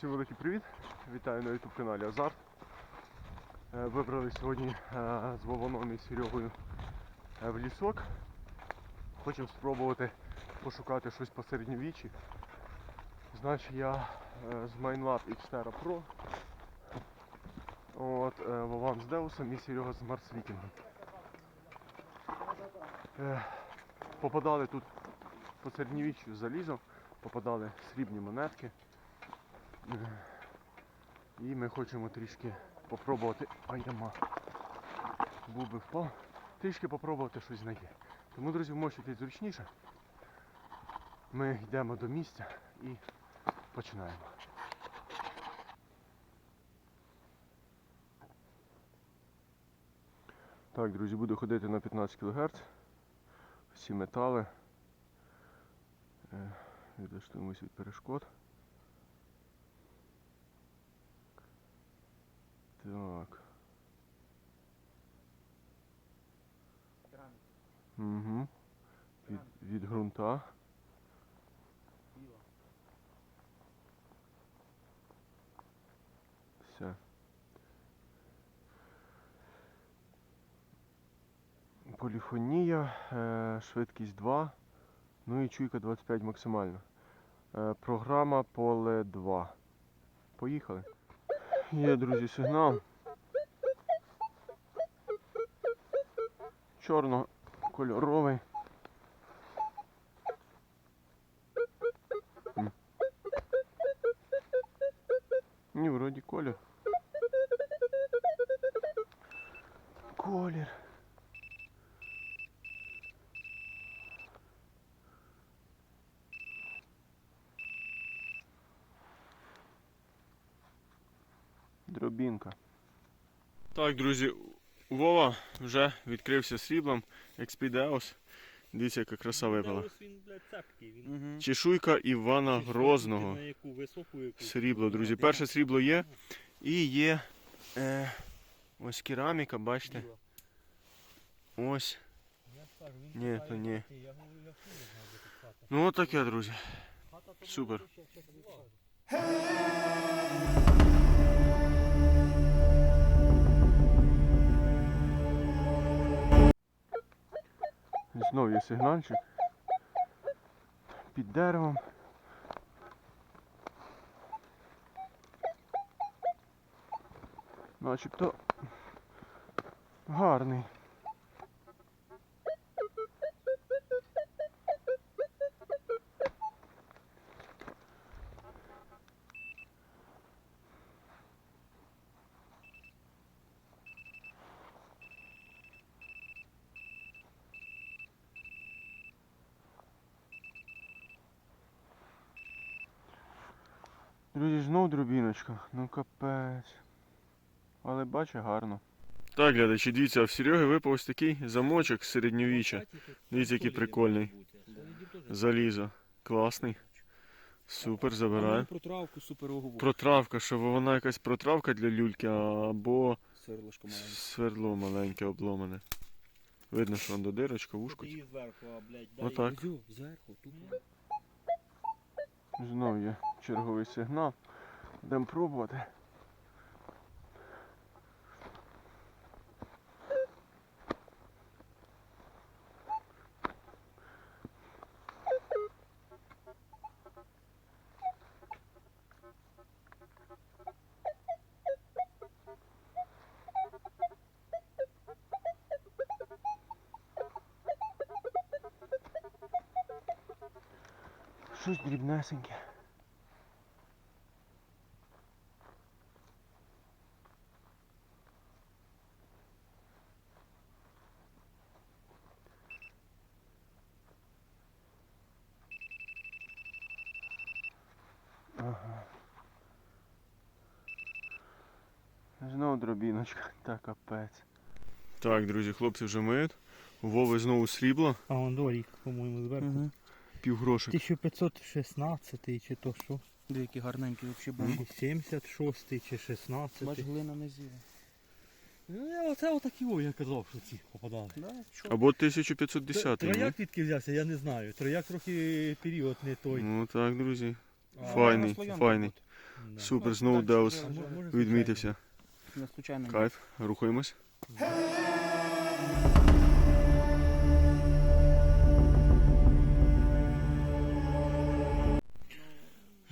Усім великий привіт! Вітаю на YouTube каналі Азарт. Е, Вибрали сьогодні е, з Вованом і Серегою е, в лісок. Хочемо спробувати пошукати щось по середньовіччі. Значить я з MineLab Xterra Pro. От, Вован з Деусом і Серега з Марс Вікінгом. Попадали тут по середньовіччю залізо, попадали срібні монетки. І ми хочемо трішки попробувати. Ай, яма. Був впав. Трішки попробувати щось знайти. Тому, друзі, вмощуйтесь зручніше. Ми йдемо до місця і починаємо. Так, друзі, буду ходити на 15 кГц. Всі метали. Е, Відлаштуємось від перешкод. Так. Угу. Від, від ґрунта. Все. Поліфонія, е, швидкість 2, ну і чуйка 25 максимально. Е, програма поле 2. Поїхали. Є, друзі, сигнал. Чорно-кольоровий. М. Ні, вроді колір. Колір. Дробінка. Так, друзі, Вова вже відкрився сріблом. Експідеус. Дивіться, яка краса випала. Чешуйка Івана Грозного. Срібло, друзі. Перше срібло є. І є е, ось кераміка, бачите. Ось. Ні, то ні. Ну от таке, друзі. Супер. Знову є сигнальчик. Під деревом. Начебто гарний. Друзі, знов дробіночка. Ну капець. Але бачу гарно. Так, глядачі, дивіться, а в Сереги випав ось такий замочок середньовіччя. Дивіться, який прикольний. Залізо. Класний. Супер, А забираю. ну, Про травку супер. Протравка, що вона якась протравка для люльки, або маленьке. сверло маленьке обломане. Видно, що он до дирочка, вушко. Отак. зверху. Знову є черговий сигнал. Будемо пробувати. Щось дрібнесеньке. Ага. Знову дробіночка, та капець. Так, друзі, хлопці вже миють. У Вови знову срібло. А он дорік, по-моєму, зверху. Півгрошик. 1516 чи то що? Деякі гарненькі взагалі були. 76 чи 16. Бач, глина не зіла. Ну, оце отакі о, я казав, що ці попадали. Да? Або 1510 Трояк відки взявся, я не знаю. Трояк трохи період не той. Ну так, друзі. А, Файний, на слоянку файний. Да. Супер, знову Деус може, відмітився. Не случайно. Кайф, рухаємось.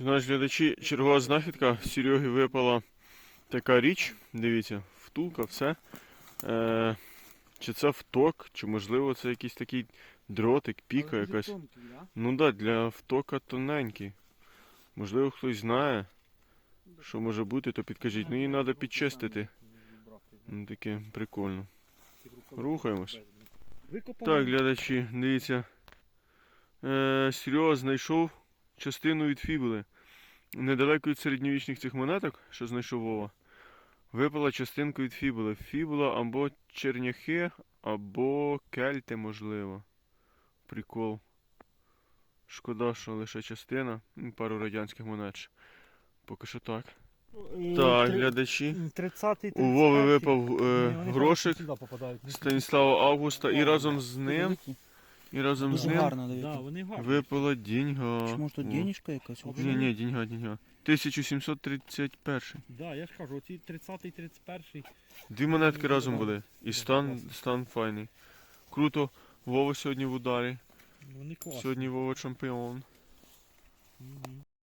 Знаєш, глядачі, чергова знахідка. Сереги випала така річ. Дивіться, втулка, все. Е, чи це вток, чи можливо це якийсь такий дротик, піка якась. Ну так, да, для втока тоненький. Можливо, хтось знає, що може бути, то підкажіть. Ну її треба підчистити. Ну таке прикольно. Рухаємось. Так, глядачі, дивіться. Е, Серега знайшов частину від фібули. Недалеко від середньовічних цих монеток, що знайшов Вова, випала частинка від фібули. Фібула або черняхи, або кельти, можливо. Прикол. Шкода, що лише частина. Ну, Пару радянських монет. Поки що так. Так, глядачі. 30-й, У Вови випав е, грошик Станіслава Августа і разом з ним, і разом з Дуже ним гарно, Да, дивіться. вони гарні. випала деньга. Чи може тут О. денежка якась? Ні, ні, деньга, деньга. 1731. Да, я ж кажу, оці 30-й, 31-й. Дві монетки разом були. І стан, стан файний. Круто. Вова сьогодні в ударі. Вони класні. Сьогодні Вова чемпіон. Мгм.